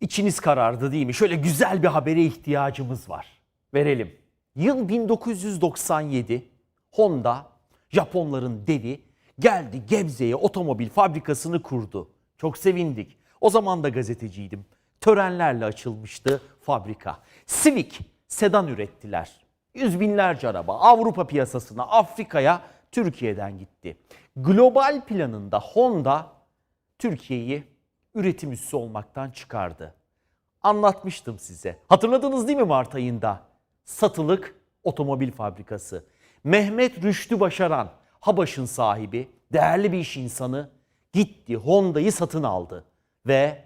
İçiniz karardı değil mi? Şöyle güzel bir habere ihtiyacımız var. Verelim. Yıl 1997 Honda Japonların devi geldi Gebze'ye otomobil fabrikasını kurdu. Çok sevindik. O zaman da gazeteciydim. Törenlerle açılmıştı fabrika. Civic sedan ürettiler. Yüz binlerce araba Avrupa piyasasına, Afrika'ya, Türkiye'den gitti. Global planında Honda Türkiye'yi üretim üssü olmaktan çıkardı. Anlatmıştım size. Hatırladınız değil mi Mart ayında? Satılık otomobil fabrikası. Mehmet Rüştü Başaran, Habaş'ın sahibi, değerli bir iş insanı gitti Honda'yı satın aldı ve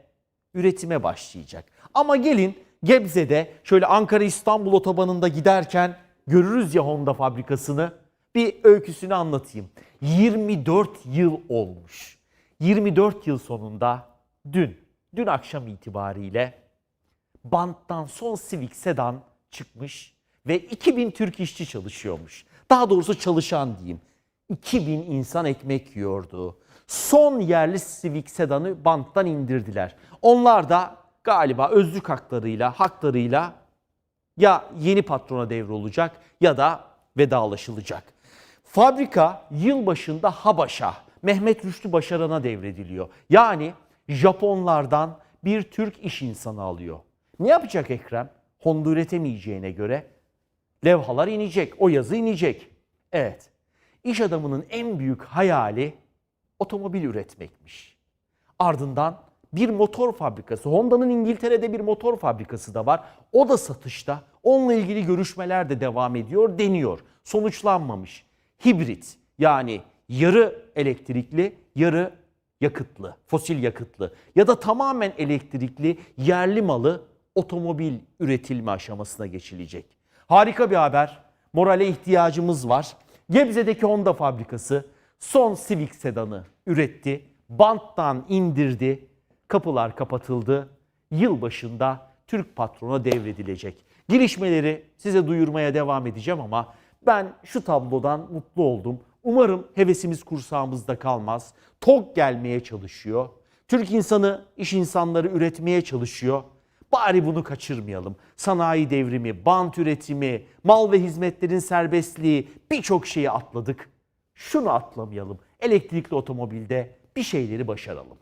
üretime başlayacak. Ama gelin Gebze'de şöyle Ankara İstanbul otobanında giderken görürüz ya Honda fabrikasını. Bir öyküsünü anlatayım. 24 yıl olmuş. 24 yıl sonunda dün, dün akşam itibariyle banttan son Civic sedan çıkmış ve 2000 Türk işçi çalışıyormuş. Daha doğrusu çalışan diyeyim. 2000 insan ekmek yiyordu. Son yerli Civic sedanı banttan indirdiler. Onlar da galiba özlük haklarıyla, haklarıyla ya yeni patrona devrolacak ya da vedalaşılacak. Fabrika yılbaşında Habaş'a, Mehmet Rüştü Başaran'a devrediliyor. Yani Japonlardan bir Türk iş insanı alıyor. Ne yapacak Ekrem? Honda üretemeyeceğine göre levhalar inecek, o yazı inecek. Evet, iş adamının en büyük hayali otomobil üretmekmiş. Ardından bir motor fabrikası, Honda'nın İngiltere'de bir motor fabrikası da var. O da satışta. Onunla ilgili görüşmeler de devam ediyor, deniyor. Sonuçlanmamış. Hibrit yani yarı elektrikli, yarı yakıtlı, fosil yakıtlı ya da tamamen elektrikli yerli malı otomobil üretilme aşamasına geçilecek. Harika bir haber. Morale ihtiyacımız var. Gebze'deki Honda fabrikası son Civic sedanı üretti. Banttan indirdi. Kapılar kapatıldı. Yılbaşında Türk patrona devredilecek. Gelişmeleri size duyurmaya devam edeceğim ama ben şu tablodan mutlu oldum. Umarım hevesimiz kursağımızda kalmaz. Tok gelmeye çalışıyor. Türk insanı, iş insanları üretmeye çalışıyor. Bari bunu kaçırmayalım. Sanayi devrimi, bant üretimi, mal ve hizmetlerin serbestliği birçok şeyi atladık. Şunu atlamayalım. Elektrikli otomobilde bir şeyleri başaralım.